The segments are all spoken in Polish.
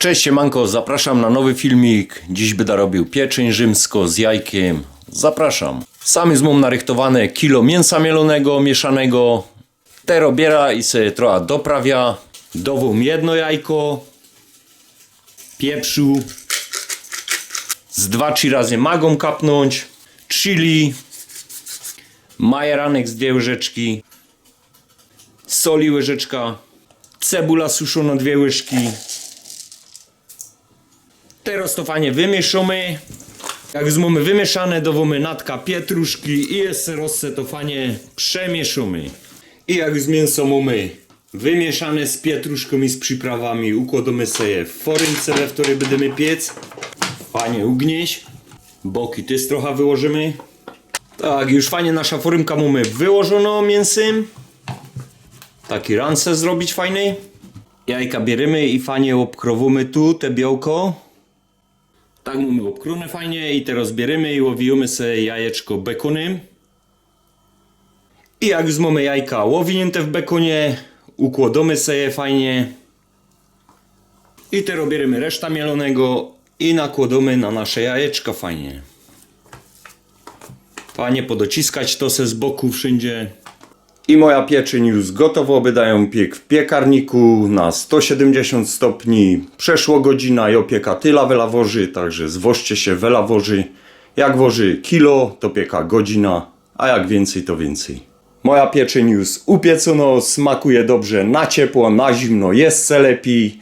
Cześć siemanko, zapraszam na nowy filmik. Dziś będę robił pieczeń rzymsko z jajkiem. Zapraszam. Sam już mam narychtowane kilo mięsa mielonego, mieszanego. Te robiera i sobie trochę doprawia. Dowum jedno jajko. Pieprzu. Z dwa, trzy razy magą kapnąć. Chili. Majeranek z dwie łyżeczki. Soli łyżeczka. Cebula suszona dwie łyżki. Teraz to fajnie wymieszamy. Jak mamy wymieszane, dowamy natka pietruszki i jeszcze rozse to fajnie przemieszamy. I jak już mięso mamy wymieszane z pietruszką i z przyprawami, układamy sobie w forynce, we której będziemy piec. Fajnie ugnieść. Boki też trochę wyłożymy. Tak, już fajnie nasza forymka mamy wyłożoną mięsem. Taki rancę zrobić fajny. Jajka bierzemy i fajnie obkrowimy tu te białko. Tak mamy obkrone fajnie i teraz bierzemy i łowimy sobie jajeczko bekonem. I jak już mamy jajka łowinięte w bekonie, układamy sobie fajnie. I teraz bierzemy reszta mielonego i nakładamy na nasze jajeczka fajnie. Fajnie podociskać to se z boku wszędzie. I moja pieczeń już gotowo, wydają piek w piekarniku na 170 stopni. Przeszło godzina i opieka tyla welaworzy, także zwożcie się welaworzy. Jak woży kilo, to pieka godzina, a jak więcej, to więcej. Moja pieczeń już upiecono, smakuje dobrze na ciepło, na zimno, jest se lepiej.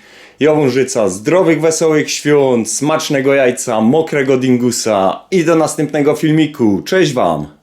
Życzę zdrowych, wesołych świąt, smacznego jajca, mokrego dingusa i do następnego filmiku. Cześć wam!